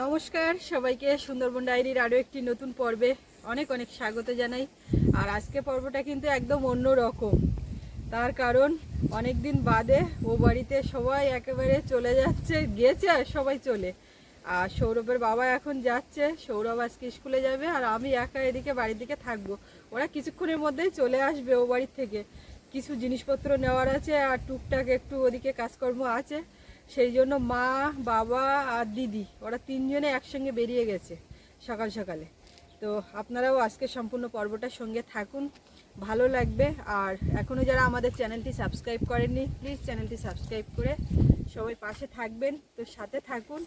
নমস্কার, সবাইকে সুন্দরবন ডায়েরির আরও একটি নতুন পর্বে অনেক অনেক স্বাগত জানাই। আর আজকে পর্বটা কিন্তু একদম অন্য রকম। তার কারণ অনেক দিন বাদে ও বাড়িতে সবাই একেবারে চলে যাচ্ছে, গেছে আর সবাই চলে। আর সৌরভের বাবা এখন যাচ্ছে, সৌরভ আজকে স্কুলে যাবে আর আমি একা এদিকে বাড়ির দিকে থাকব। ওরা কিছুক্ষণের মধ্যেই চলে আসবে ও বাড়ির থেকে। কিছু জিনিসপত্র নেওয়ার আছে আর টুকটাক একটু ওদিকে কাজকর্ম আছে। সেই জন্য মা, বাবা আর দিদি, ওরা তিনজনে একসঙ্গে বেরিয়ে গেছে সকাল সকালে। তো আপনারাও আজকে সম্পূর্ণ পর্বটার সঙ্গে থাকুন, ভালো লাগবে। আর এখনও যারা আমাদের চ্যানেলটি সাবস্ক্রাইব করেননি, প্লিজ চ্যানেলটি সাবস্ক্রাইব করে সবাই পাশে থাকবেন। তো সাথে থাকুন।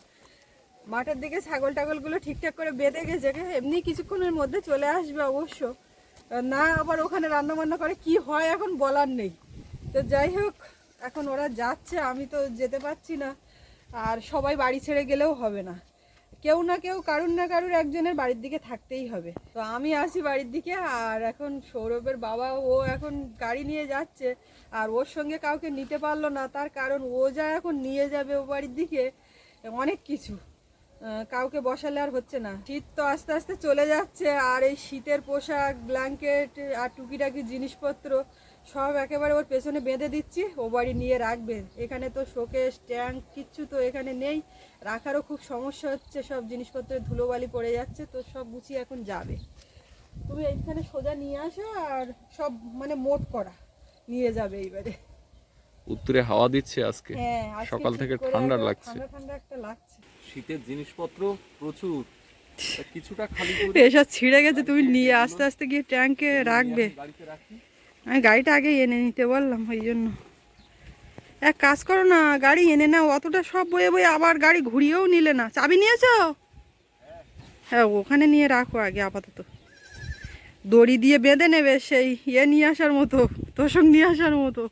মাঠের দিকে ছাগল টাগলগুলো ঠিকঠাক করে বেঁধে গেছে এমনি কিছুক্ষণের মধ্যে চলে আসবে অবশ্য। না, আবার ওখানে রান্না বান্না করে কি হয় এখন বলার নেই। তো যাই হোক এখন ওরা যাচ্ছে, আমি তো যেতে পারছি না। আর সবাই বাড়ি ছেড়ে গেলেও হবে না। কেউ না কেউ কারুর না কারুর একজনের বাড়ির দিকে থাকতেই হবে। তো আমি আসি বাড়ির দিকে, আর এখন সৌরভের বাবা, ও এখন গাড়ি নিয়ে যাচ্ছে, আর ওর সঙ্গে কাউকে নিতে পারল না। তার কারণ ও যা এখন নিয়ে যাবে ও বাড়ির দিকে, অনেক কিছু। কাউকে বসালে আর হচ্ছে না। শীত তো আস্তে আস্তে চলে যাচ্ছে, আর এই শীতের পোশাক, ব্ল্যাঙ্কেট আর টুকিটাকি জিনিসপত্র সব একেবারে ওর পেছনে বেঁধে দিচ্ছি ও বাড়ি নিয়ে রাখবে। এখানে তো শোকেস ট্যাঙ্ক কিচ্ছু তো এখানে নেই। রাখারও খুব সমস্যা হচ্ছে সব জিনিসপত্রের ধুলোবালি পড়ে যাচ্ছে তো সব গুছিয়ে এখন যাবে। তুমি এইখানে সোজা নিয়ে আসো আর সব মানে মোট করা নিয়ে যাবে এইবারে। উত্তরে হাওয়া দিচ্ছে আজকে। হ্যাঁ সকাল থেকে ঠান্ডা লাগছে। ঠান্ডা ঠান্ডা একটা লাগছে। শীতের জিনিসপত্র প্রচুর। কিছুটা খালি করে এসব ছিঁড়ে গেছে তুমি নিয়ে আস্তে আস্তে গিয়ে ট্যাঙ্কে রাখবে। গাড়িতে রাখি। আমি গাড়িটা আগে এনে নিতে বললাম ওই জন্য। এক কাজ করো না গাড়ি এনে নাও অতটা সব বয়ে বয়ে আবার গাড়ি ঘুরিয়েও নিলে না। চাবি নিয়েছো? হ্যাঁ ওখানে নিয়ে রাখো আগে আপাতত। দড়ি দিয়ে বেঁধে নেবে সেই ইয়ে নিয়ে আসার মতো তোষক নিয়ে আসার মতো।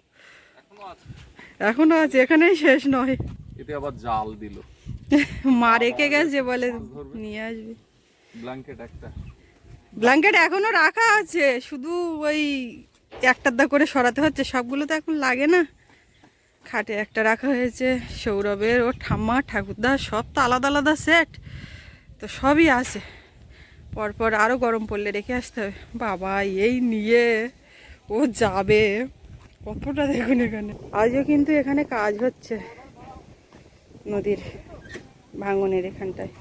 এখনও আছে? এখনও আছে এখানেই শেষ নয়। এতে আবার জাল দিল। মা রেখে গেছে বলে নিয়ে আসবে। ব্ল্যাঙ্কেট একটা। ব্ল্যাঙ্কেট এখনও রাখা আছে শুধু ওই একটার দা করে সরাতে হচ্ছে। সবগুলো তো এখন লাগে না। খাটে একটা রাখা হয়েছে সৌরভের ও ঠাম্মা, ঠাকুরদা, সব তো আলাদা আলাদা সেট তো সবই আছে। পরপর আরও গরম পড়লে রেখে আসতে হবে। বাবা, এই নিয়ে ও যাবে। কতটা দেখুন এখানে। আজও কিন্তু এখানে কাজ হচ্ছে নদীর ভাঙনের এখানটায়।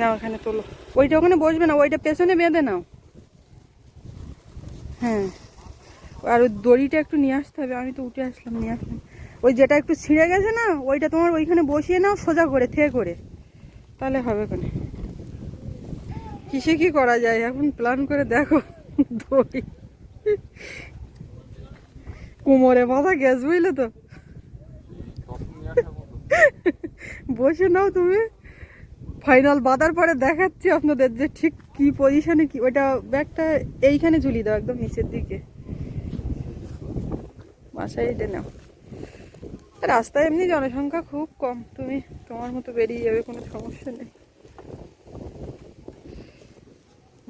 নাও ওখানে তোলো। ওইটা ওখানে বসবে না, ওইটা পেছনে বেঁধে নাও। হ্যাঁ। আর ওই দড়িটা একটু নিয়ে আসতে হবে, আমি তো উঠে আসলাম, নিয়ে আসলাম। ওই যেটা একটু ছিঁড়ে গেছে না, ওইটা তোমার ওইখানে বসিয়ে নাও, সোজা করে, থে করে। তাহলে হবে কোনে? কিসে কি করা যায়? এখন প্ল্যান করে দেখো, দড়ি। কোমরে মাথা গ্যাস বুঝলে তো? বসে নাও তুমি। ফাইনাল বাঁধার পরে দেখাচ্ছি আপনাদের যে ঠিক কি পজিশনে কি ওইটা ব্যাগটা এইখানে ঝুলিয়ে দাও একদম নিচের দিকে। বাসায় এটা নাও। রাস্তায় এমনি জনসংখ্যা খুব কম। তুমি তোমার মতো বেরিয়ে যাবে, কোনো সমস্যা নেই।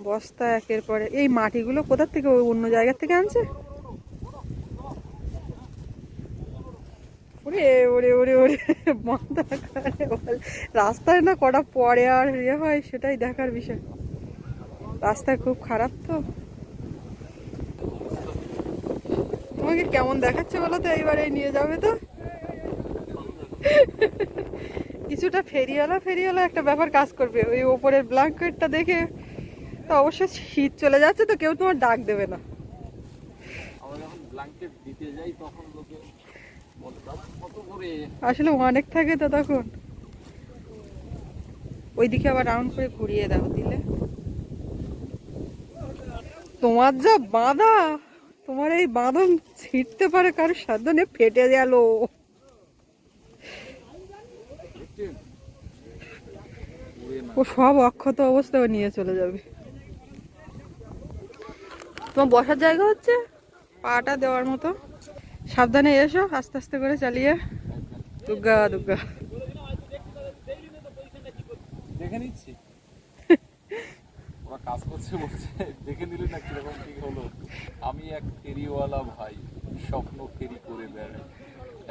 বস্তা একের পরে এই মাটিগুলো কোথার থেকে অন্য জায়গার থেকে আনছে? ওরে ওরে ওরে ওরে খারে রাস্তায় না কটা পরে আর ইয়ে হয়, সেটাই দেখার বিষয়। রাস্তা খুব খারাপ তো। তোমাকে কেমন দেখাচ্ছে বলো তো, এইবারে নিয়ে যাবে তো? কিছুটা ফেরিওয়ালা ফেরিওয়ালা একটা ব্যাপার কাজ করবে। ওই ওপরের ব্ল্যাঙ্কেটটা দেখে তো অবশ্য শীত চলে যাচ্ছে তো, কেউ তোমার ডাক দেবে না। ব্ল্যাঙ্কেট দিতে যাই, তখন লোকে বলে "দাদা, কত করে আসলে অনেক থাকে তো তখন। ওইদিকে আবার রাউন্ড করে ঘুরিয়ে দাও দিলে। তোমার যা বাঁধা, তোমার এই বাঁধন ছিঁড়তে পারে কারোর সাধ্য নেই ফেটে গেল। ও সব অক্ষত অবস্থায় ও নিয়ে চলে যাবে। তোমার বসার জায়গা হচ্ছে পাটা দেওয়ার মতো। সাবধানে এসো, আস্তে আস্তে করে চালিয়ে। দুর্গা দুর্গা দেখে নিচ্ছি। ওরা কাজ করছে বলছে, দেখে নিলে না হলো। আমি এক ভাই, স্বপ্ন করে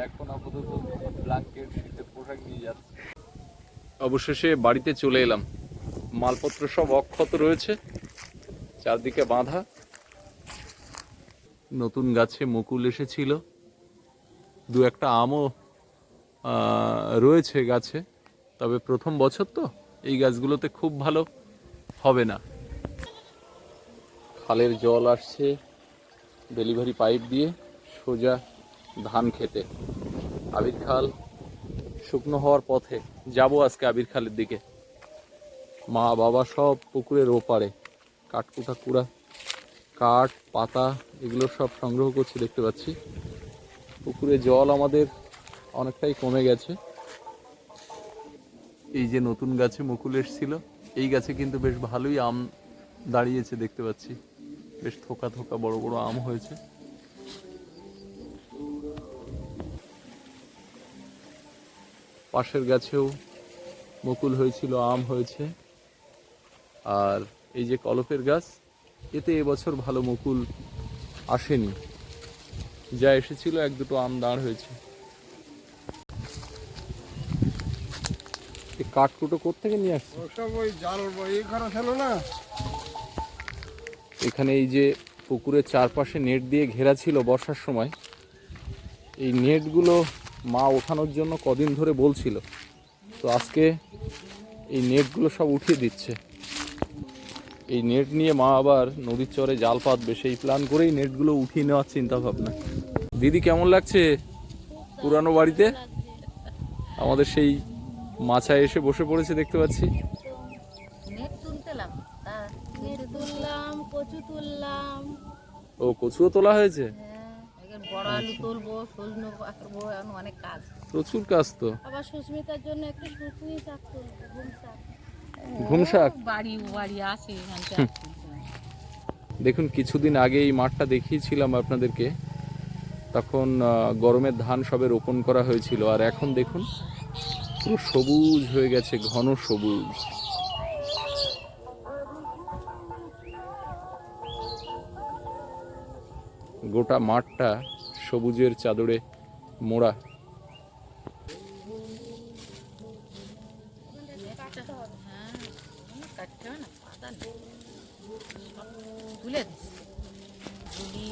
এখন শীতের পোশাক নিয়ে যাচ্ছে। অবশেষে বাড়িতে চলে এলাম। মালপত্র সব অক্ষত রয়েছে, চারদিকে বাঁধা। নতুন গাছে মুকুল এসেছিল। দু একটা আমও রয়েছে গাছে। তবে প্রথম বছর তো এই গাছগুলোতে খুব ভালো হবে না। খালের জল আসছে, ডেলিভারি পাইপ দিয়ে সোজা ধান খেতে। আবির খাল শুকনো হওয়ার পথে যাব আজকে আবির খালের দিকে। মা বাবা সব পুকুরের ওপারে, কাঠকুটা কুড়া কাঠ, পাতা, এগুলো সব সংগ্রহ করছি দেখতে পাচ্ছি। পুকুরে জল আমাদের অনেকটাই কমে গেছে। এই যে নতুন গাছে মুকুল এসেছিল, এই গাছে কিন্তু বেশ ভালোই আম দাঁড়িয়েছে দেখতে পাচ্ছি। বেশ থোকা থোকা বড় বড় আম হয়েছে। পাশের গাছেও মুকুল হয়েছিল, আম হয়েছে। আর এই যে কলপের গাছ এতে এবছর ভালো মুকুল আসেনি। যা এসেছিল এক দুটো আম দাঁড় হয়েছে। এই কাঠকুটো কোথেকে নিয়ে আসছে? এখানে এই যে পুকুরের চারপাশে নেট দিয়ে ঘেরা ছিল বর্ষার সময় এই নেটগুলো মা ওঠানোর জন্য কদিন ধরে বলছিল। তো আজকে এই নেটগুলো সব উঠিয়ে দিচ্ছে। এই নেট নিয়ে মা আবার নদীর চরে জাল পাতবে সেই প্ল্যান করেই নেটগুলো উঠিয়ে নেওয়ার চিন্তা ভাবনা দিদি কেমন লাগছে পুরানো বাড়িতে? আমাদের সেই মাছায় এসে বসে পড়েছে দেখতে পাচ্ছি। ও কচুও তোলা হয়েছে? হ্যাঁ কাজ। প্রচুর কাজ তো। আবার সুস্মিতার জন্য একটু সুস্মি শাক তুলবো ঘুম শাক? ঘুম শাক ও বাড়ি বাড়ি আসে। দেখুন কিছুদিন আগে এই মাঠটা দেখিয়েছিলাম আপনাদেরকে। তখন গরমের ধান সবে রোপণ করা হয়েছিল। আর এখন দেখুন পুরো সবুজ হয়ে গেছে ঘন সবুজ। গোটা মাঠটা সবুজের চাদরে মোড়া।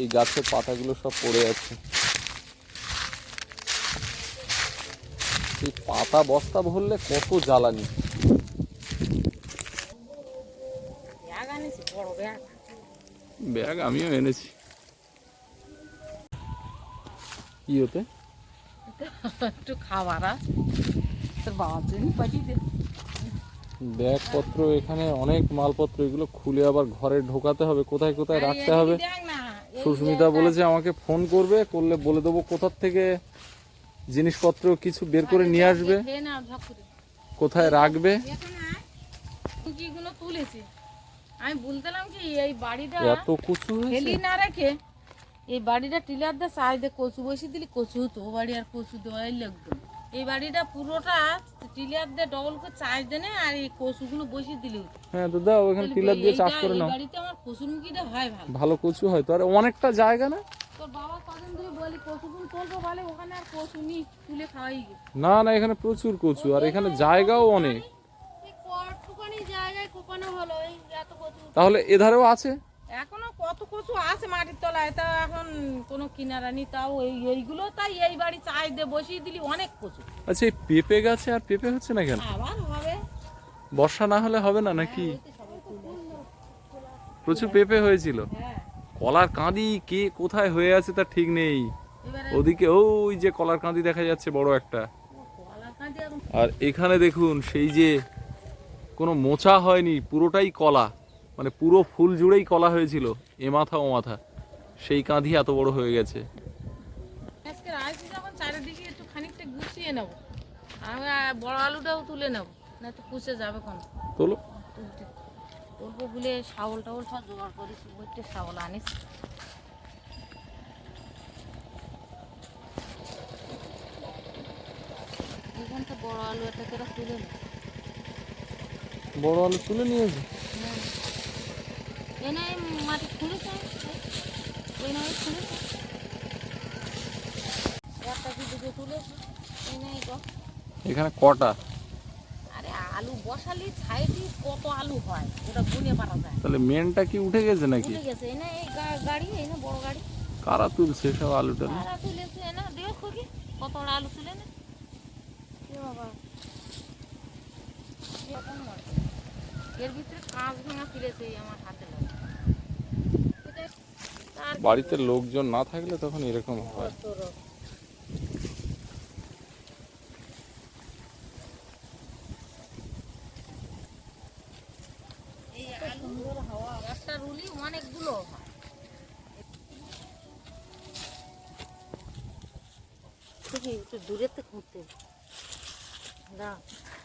এই গাছের পাতাগুলো সব পড়ে আছে। এই পাতা বস্তা ভরলে কত জ্বালানি। ব্যাগ আমিও এনেছি। কি হতে একটু খাবার তোর বাবার জন্য পাঠিয়ে দে। ব্যাগপত্র এখানে অনেক মালপত্র এগুলো খুলে আবার ঘরে ঢোকাতে হবে। কোথায় কোথায় রাখতে হবে? সুস্মিতা বলেছে আমাকে ফোন করবে করলে বলে দেবো কোথার থেকে জিনিসপত্র কিছু বের করে নিয়ে আসবে। কোথায় রাখবে আমি বলতেলাম কি এই বাড়িটা এত কুচু না রেখে এই বাড়িটা টিলার চাষ দিয়ে কচু বসে দিলি কচু তো বাড়ি আর কচু দেওয়াই লাগতো না। এই বাড়িটা পুরোটা টিলার দিয়ে ডবল করে চাষ দেনে আর এই কচুগুলো বসিয়ে দিলি। হ্যাঁ তো দাও ওখানে টিলার দিয়ে চাষ করে নাও। বাড়িতে আমার হয় ভালো। ভালো কচু হয় তো। আর অনেকটা জায়গা না? তোর বাবা কদিন ধরে বলি কচুগুলো তুলবো বলে ওখানে আর কচু নি তুলে খাওয়াই না না এখানে প্রচুর কচু আর এখানে জায়গাও অনেক। জায়গায় কোপানো হলো এই এত কচু। তাহলে এধারেও আছে? এখনও কত কচু আছে মাটির তলায় তা এখন কোনো কিনারা নি তাও এই এইগুলো তাই এই বাড়ি চাই দিয়ে বসিয়ে দিলি অনেক কচু আচ্ছা এই পেঁপে গাছে আর পেঁপে হচ্ছে না কেন? আবার হবে। বর্ষা না হলে হবে না নাকি? সবাই তুলে। প্রচুর পেঁপে হয়েছিল। হ্যাঁ। কলার কাঁদি কে কোথায় হয়ে আছে তা ঠিক নেই। ওদিকে ওই যে কলার কাঁদি দেখা যাচ্ছে বড় একটা। আর এখানে দেখুন সেই যে কোনো মোচা হয়নি পুরোটাই কলা। মানে পুরো ফুল জুড়েই কলা হয়েছিল এ মাথা ও মাথা। সেই কাঁধি এত বড় হয়ে গেছে। আজকে যখন চারিদিকে একটু খানিকটা গুছিয়ে নেব আমি বড় আলুটাও তুলে নেব না তো যাবে কোন। তোলো। শাওল টাউল সব জোগাড় করিস বইতে শাওল আনিস। এখানটা বড় আলু একটা করে তুলে বড় আলু তুলে নিয়েছে? এই না এই মাটি ওই না এই একটা কি দুটো তুলেছে এই এখানে কটা? আরে আলু বসালি সাইডে কত আলু হয় ওটা গুনে পারা যায়। তাহলে মেনটা কি উঠে গেছে নাকি? উঠে গেছে এই না এই গাড়ি এই না বড় গাড়ি। কারা তুলছে সব আলু টালু তুলেছে না দেখো কি কত আলু তুলে না। বাবা। এর ভিতরে কাঁচ ভাঙা ফিরেছে আমার হাতে লাগে। এটা তার বাড়িতে লোকজন না থাকলে তখন এরকম হয় কত রকম। এই আলু একটা রুলি অনেকগুলো হয় দেখি একটু দূরের থেকে খুঁজতে না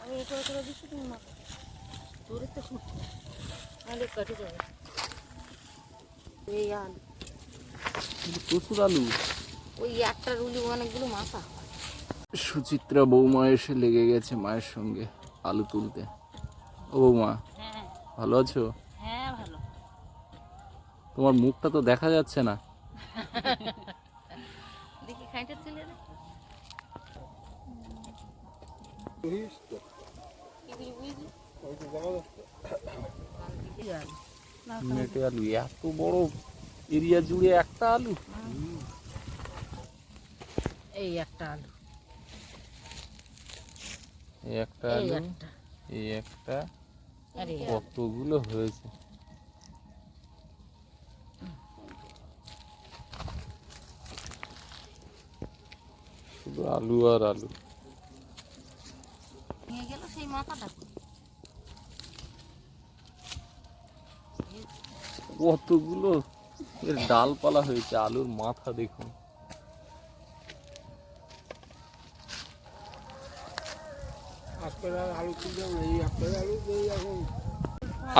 আমি এটা করে দিচ্ছি তুমি মা দূরের থেকে খুঁজতে নাহলে কেটে যাবে এই আলু প্রচুর আলু ওই একটা রুলি অনেকগুলো মাথা। সুচিত্রা বৌমা এসে লেগে গেছে মায়ের সঙ্গে আলু তুলতে। ও বৌমা হ্যাঁ। ভালো আছো? হ্যাঁ ভালো। তোমার মুখটা তো দেখা যাচ্ছে না। দেখি খাইটা তুলে দে। আলু এত বড় এরিয়া জুড়ে একটা আলু? এই একটা আলু। এই একটা আলু এই একটা। কতগুলো হয়েছে? শুধু আলু আর আলু। নিয়ে গেল সেই মাথাটা। কতগুলো? এর ডালপালা হয়েছে আলুর মাথা দেখুন।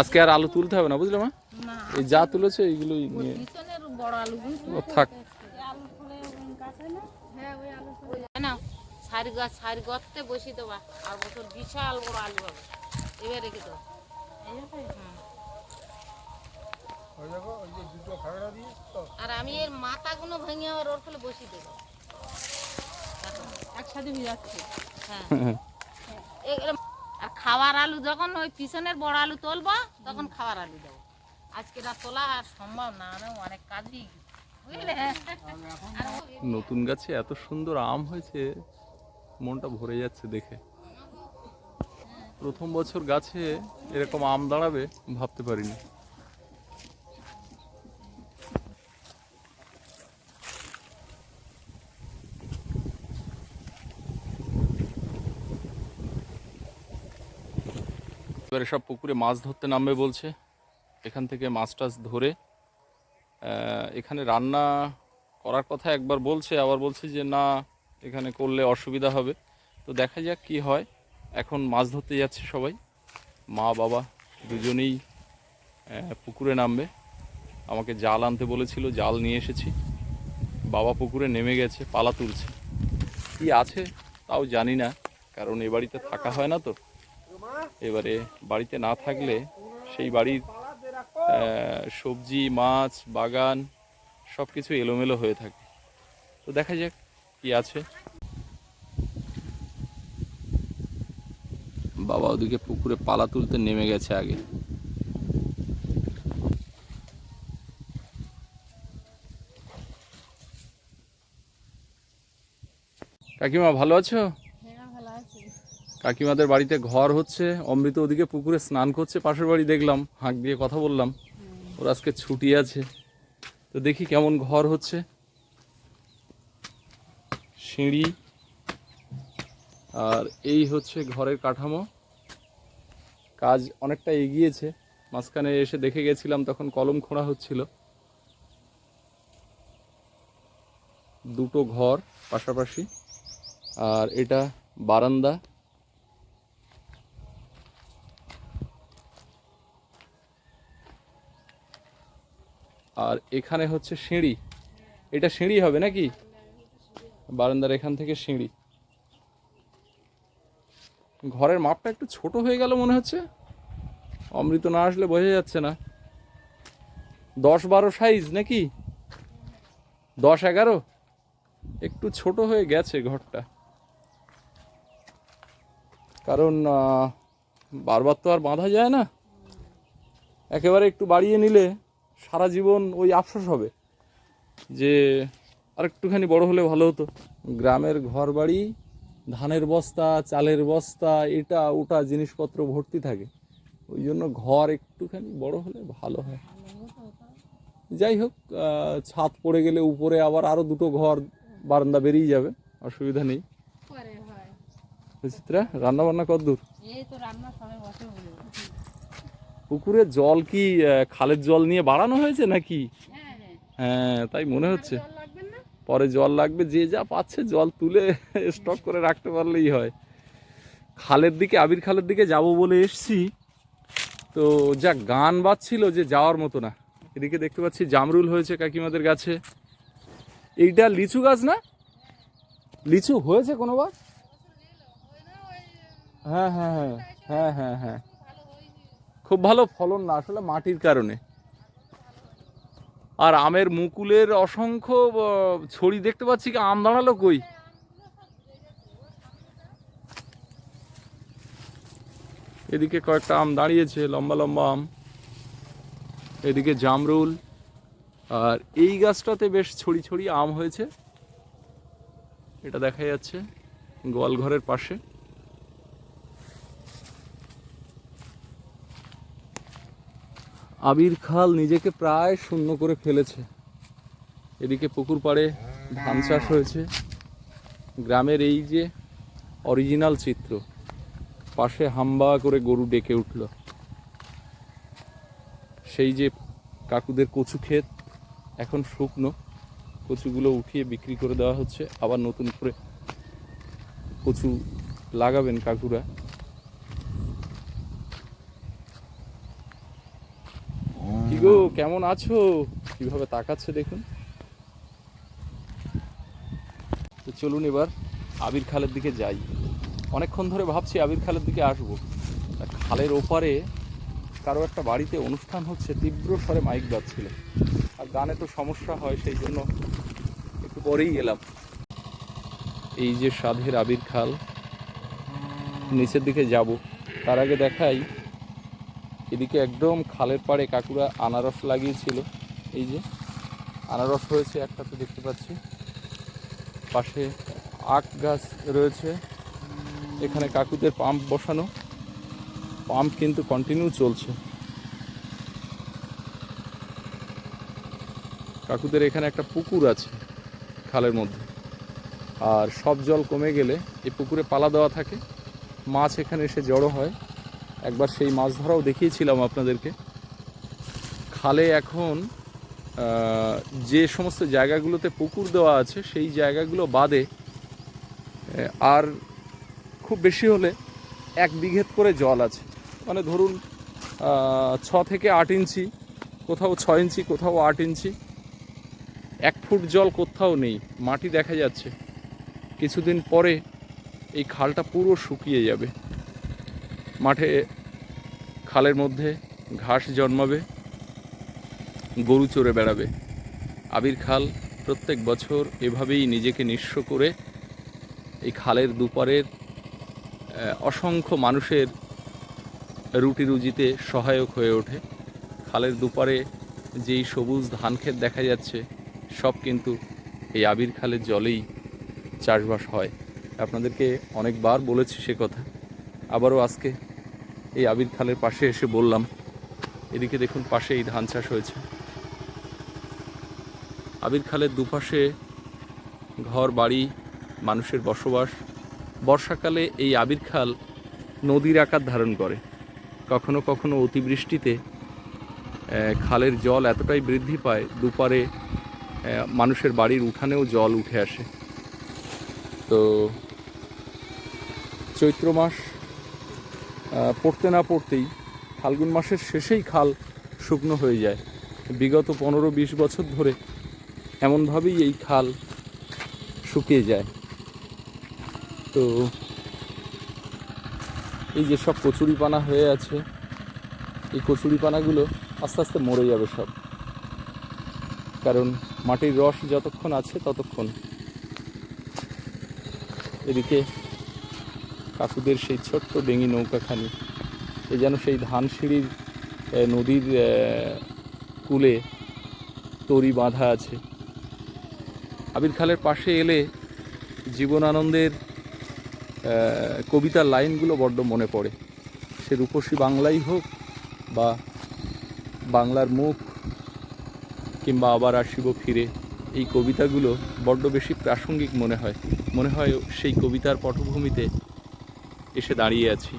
আজকে আর আলু তুলতে হবে না, বুঝলে মা? এই যা তুলেছে এইগুলোই নিয়ে। থাক। সারি গাছ সারি গর্তে বসিয়ে দেবা। আর বছর বিশাল বড় আলু হবে। এবার রেখে দেবা। ওই দেখো ওই যে দুটো খাগড়া দিয়ে তো আর আমি এর মাথাগুলো ভেঙে আবার ওর ফেলে বসিয়ে দেবো। একসাথে যাচ্ছে। হ্যাঁ। আর খাওয়ার আলু যখন ওই পিছনের বড় আলু তুলবো তখন খাওয়ার আলু দেবো। আজকে না তোলা আর সম্ভব না না অনেক কাজই বুঝলে? নতুন গাছে এত সুন্দর আম হয়েছে মনটা ভরে যাচ্ছে দেখে। প্রথম বছর গাছে এরকম আম দাঁড়াবে ভাবতে পারিনি। এবারে সব পুকুরে মাছ ধরতে নামবে বলছে। এখান থেকে মাছ টাছ ধরে এখানে রান্না করার কথা একবার বলছে, আবার বলছে যে না, এখানে করলে অসুবিধা হবে। তো দেখা যাক কি হয়। এখন মাছ ধরতে যাচ্ছে সবাই। মা, বাবা দুজনেই পুকুরে নামবে। আমাকে জাল আনতে বলেছিল, জাল নিয়ে এসেছি। বাবা পুকুরে নেমে গেছে, পালা তুলছে। কি আছে তাও জানি না, কারণ এ বাড়িতে থাকা হয় না তো। এবারে বাড়িতে না থাকলে সেই বাড়ির সবজি, মাছ, বাগান সব কিছু এলোমেলো হয়ে থাকে। তো দেখা যাক কি আছে। বাবা ওদিকে পুকুরে পালা তুলতে নেমে গেছে আগে। কাকিমা, ভালো আছো? কাকিমাদের বাড়িতে ঘর হচ্ছে, অমৃত ওদিকে পুকুরে স্নান করছে, পাশের বাড়ি দেখলাম, হাঁক দিয়ে কথা বললাম। ওর আজকে ছুটি আছে। তো দেখি কেমন ঘর হচ্ছে। সিঁড়ি। আর এই হচ্ছে ঘরের কাঠামো। কাজ অনেকটা এগিয়েছে। মাঝখানে এসে দেখে গেছিলাম, তখন কলম খোঁড়া হচ্ছিল। দুটো ঘর পাশাপাশি। আর এটা বারান্দা। আর এখানে হচ্ছে সিঁড়ি। এটা সিঁড়ি হবে নাকি? বারান্দার এখান থেকে সিঁড়ি। ঘরের মাপটা একটু ছোট হয়ে গেল মনে হচ্ছে। অমৃত না আসলে বোঝা যাচ্ছে না। দশ বারো সাইজ নাকি? দশ এগারো? একটু ছোট হয়ে গেছে ঘরটা। কারণ বারবার তো আর বাঁধা যায় না। একেবারে একটু বাড়িয়ে নিলে সারা জীবন ওই আফসোস হবে যে আর একটুখানি বড় হলে ভালো হতো। গ্রামের ঘর বাড়ি ধানের বস্তা চালের বস্তা এটা ওটা জিনিসপত্র ভর্তি থাকে। ওই জন্য ঘর একটুখানি বড় হলে ভালো হয়। যাই হোক ছাদ পড়ে গেলে উপরে আবার আরও দুটো ঘর বারান্দা বেরিয়ে যাবে অসুবিধা নেই। সুচিত্রা রান্না বান্না কত দূর এই তো রান্না সবাই বসে পুকুরের জল কি খালের জল নিয়ে বাড়ানো হয়েছে নাকি? হ্যাঁ হ্যাঁ। হ্যাঁ তাই মনে হচ্ছে। পরে জল লাগবে যে যা পাচ্ছে জল তুলে স্টক করে রাখতে পারলেই হয়। খালের দিকে আবির খালের দিকে যাব বলে এসছি। তো যা গান বাজছিল যে যাওয়ার মতো না। এদিকে দেখতে পাচ্ছি জামরুল হয়েছে কাকিমাদের গাছে এইটা লিচু গাছ না? লিচু হয়েছে কোনোবার? হ্যাঁ হ্যাঁ হ্যাঁ হ্যাঁ হ্যাঁ হ্যাঁ। খুব ভালো ফলন না, আসলে মাটির কারণে। আর আমের মুকুলের অসংখ্য ছড়ি দেখতে পাচ্ছি কি, আম দাঁড়াল কই? এদিকে কয়েকটা আম দাঁড়িয়েছে, লম্বা লম্বা আম। এদিকে জামরুল। আর এই গাছটাতে বেশ ছড়ি ছড়ি আম হয়েছে। এটা দেখা যাচ্ছে গোয়াল ঘরের পাশে। আবির খাল নিজেকে প্রায় শূন্য করে ফেলেছে। এদিকে পুকুর পাড়ে ধান চাষ হয়েছে। গ্রামের এই যে অরিজিনাল চিত্র, পাশে হাম্বা করে গরু ডেকে উঠল। সেই যে কাকুদের কচু ক্ষেত, এখন শুকনো। কচুগুলো উঠিয়ে বিক্রি করে দেওয়া হচ্ছে। আবার নতুন করে কচু লাগাবেন কাকুরা কি গো, কেমন আছো? কীভাবে তাকাচ্ছে দেখুন। তো চলুন এবার আবির খালের দিকে যাই। অনেকক্ষণ ধরে ভাবছি আবির খালের দিকে আসব। খালের ওপারে কারও একটা বাড়িতে অনুষ্ঠান হচ্ছে, তীব্র স্বরে মাইক বাজছিল। আর গানে তো সমস্যা হয়, সেই জন্য একটু পরেই গেলাম এই যে সাধের আবির খাল, নিচের দিকে যাব। তার আগে দেখাই এদিকে একদম খালের পাড়ে কাকুরা আনারস লাগিয়েছিল। এই যে আনারস হয়েছে একটাতে দেখতে পাচ্ছি। পাশে আখ গাছ রয়েছে। এখানে কাকুদের পাম্প বসানো। পাম্প কিন্তু কন্টিনিউ চলছে। কাকুদের এখানে একটা পুকুর আছে খালের মধ্যে। আর সব জল কমে গেলে এই পুকুরে পালা দেওয়া থাকে। মাছ এখানে এসে জড়ো হয়। একবার সেই মাছ ধরাও দেখিয়েছিলাম আপনাদেরকে। খালে এখন যে সমস্ত জায়গাগুলোতে পুকুর দেওয়া আছে, সেই জায়গাগুলো বাদে আর খুব বেশি হলে এক বিঘেত করে জল আছে। মানে ধরুন ছ থেকে আট ইঞ্চি, কোথাও ছ ইঞ্চি, কোথাও আট ইঞ্চি। এক ফুট জল কোথাও নেই, মাটি দেখা যাচ্ছে। কিছুদিন পরে এই খালটা পুরো শুকিয়ে যাবে। মাঠে খালের মধ্যে ঘাস জন্মাবে, গরু চড়ে বেড়াবে। আবির খাল প্রত্যেক বছর এভাবেই নিজেকে নিঃস্ব করে এই খালের দুপারের অসংখ্য মানুষের রুটি রুজিতে সহায়ক হয়ে ওঠে। খালের দুপারে যেই সবুজ ধান ক্ষেত দেখা যাচ্ছে, সব কিন্তু এই আবির খালের জলেই চাষবাস হয়। আপনাদেরকে অনেকবার বলেছি সে কথা। আবারও আজকে এই আবির খালের পাশে এসে বললাম, এদিকে দেখুন পাশে এই ধান চাষ হয়েছে। আবির খালের দুপাশে ঘর, বাড়ি, মানুষের বসবাস। বর্ষাকালে এই আবির খাল নদীর আকার ধারণ করে। কখনো কখনো অতিবৃষ্টিতে খালের জল এতটাই বৃদ্ধি পায়, দুপারে মানুষের বাড়ির উঠানেও জল উঠে আসে। তো চৈত্র মাস পড়তে না পড়তেই ফাল্গুন মাসের শেষেই খাল শুকনো হয়ে যায়। বিগত পনেরো বিশ বছর ধরে এমনভাবেই এই খাল শুকিয়ে যায়। তো এই যে সব কচুরিপানা হয়ে আছে, এই কচুরিপানাগুলো আস্তে আস্তে মরে যাবে সব। কারণ মাটির রস যতক্ষণ আছে ততক্ষণ। এদিকে কাকুদের সেই ছোট্ট ডেঙি নৌকাখানি। এ যেন সেই ধানসিঁড়ির নদীর কূলে তরি বাঁধা আছে। আবির খালের পাশে এলে জীবনানন্দের কবিতার লাইনগুলো বড্ড মনে পড়ে। সে রূপসী বাংলাই হোক বা বাংলার মুখ কিংবা আবার আসিব ফিরে, এই কবিতাগুলো বড্ড বেশি প্রাসঙ্গিক মনে হয়। মনে হয় সেই কবিতার পটভূমিতে এসে দাঁড়িয়ে আছি।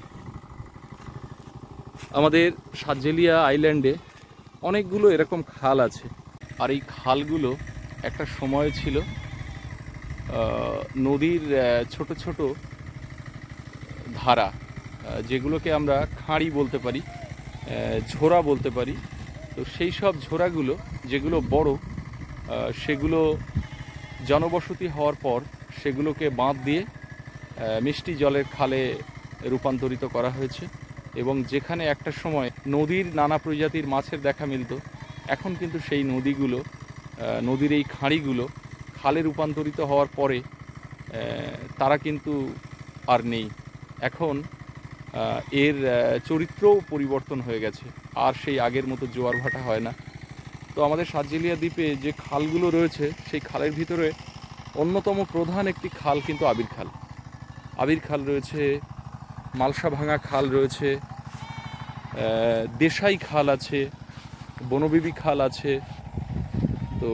আমাদের সাতজেলিয়া আইল্যান্ডে অনেকগুলো এরকম খাল আছে। আর এই খালগুলো একটা সময় ছিল নদীর ছোট ছোট ধারা যেগুলোকে আমরা খাঁড়ি বলতে পারি ঝোড়া বলতে পারি। তো সেই সব ঝোড়াগুলো, যেগুলো বড় সেগুলো জনবসতি হওয়ার পর সেগুলোকে বাঁধ দিয়ে মিষ্টি জলের খালে রূপান্তরিত করা হয়েছে এবং যেখানে একটা সময় নদীর নানা প্রজাতির মাছের দেখা মিলতো, এখন কিন্তু সেই নদীগুলো নদীর এই খাঁড়িগুলো খালে রূপান্তরিত হওয়ার পরে তারা কিন্তু আর নেই। এখন এর চরিত্রও পরিবর্তন হয়ে গেছে, আর সেই আগের মতো জোয়ার ভাটা হয় না। তো আমাদের সাতজেলিয়া দ্বীপে যে খালগুলো রয়েছে, সেই খালের ভিতরে অন্যতম প্রধান একটি খাল কিন্তু আবির খাল। আবির খাল রয়েছে, মালসা ভাঙা খাল রয়েছে দেশাই খাল আছে, বনবিবি খাল আছে। তো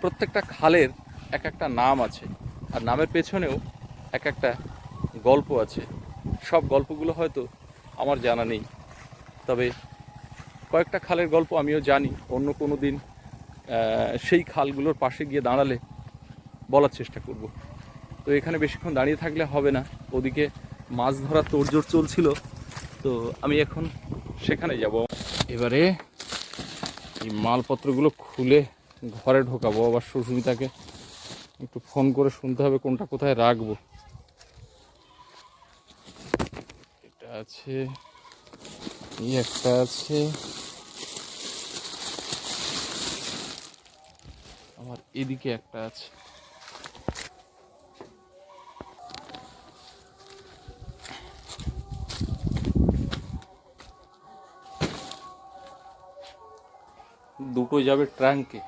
প্রত্যেকটা খালের এক একটা নাম আছে আর নামের পেছনেও এক একটা গল্প আছে। সব গল্পগুলো হয়তো আমার জানা নেই, তবে কয়েকটা খালের গল্প আমিও জানি। অন্য কোনো দিন সেই খালগুলোর পাশে গিয়ে দাঁড়ালে বলার চেষ্টা করব। তো এখানে বেশিক্ষণ দাঁড়িয়ে থাকলে হবে না। ওদিকে মাছ ধরার তোড়জোড় চলছিল। তো আমি এখন সেখানে যাব। এবারে এই মালপত্রগুলো খুলে ঘরে ঢোকাবো। আবার সুস্মিতাকে একটু ফোন করে শুনতে হবে কোনটা কোথায় রাখব। এটা আছে, এই একটা আছে। আমার এদিকে একটা আছে। দুটো যাবে ট্রাঙ্কে।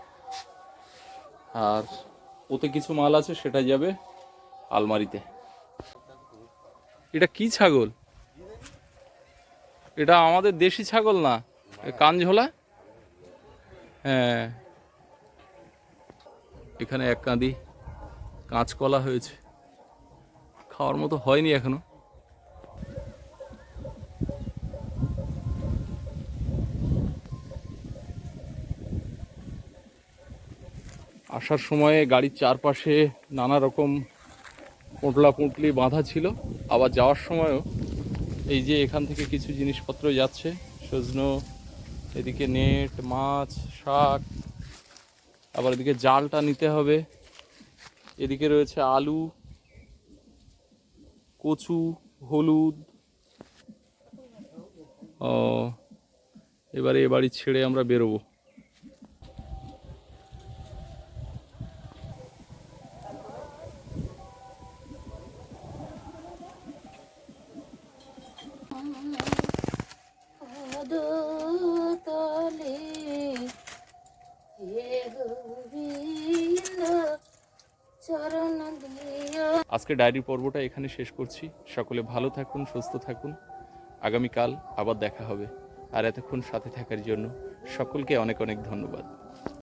আর ওতে কিছু মাল আছে, সেটা যাবে আলমারিতে। এটা কি ছাগল? এটা আমাদের দেশি ছাগল না কানঝোলা? হ্যাঁ। এখানে এক কাঁদি কাঁচকলা হয়েছে। খাওয়ার মতো হয়নি এখনও। আসার সময়ে গাড়ির চারপাশে নানা রকম পোঁটলা পুঁটলি বাঁধা ছিল। আবার যাওয়ার সময়ও এই যে এখান থেকে কিছু জিনিসপত্র যাচ্ছে, সজনো, এদিকে নেট, মাছ, শাক, আবার এদিকে জালটা নিতে হবে, এদিকে রয়েছে আলু, কচু, হলুদ। ও, এবারে এ বাড়ি ছেড়ে আমরা বেরোবো। আজকে ডায়েরি পর্বটা এখানে শেষ করছি। সকলে ভালো থাকুন, সুস্থ থাকুন। আগামীকাল আবার দেখা হবে। আর এতক্ষণ সাথে থাকার জন্য সকলকে অনেক অনেক ধন্যবাদ।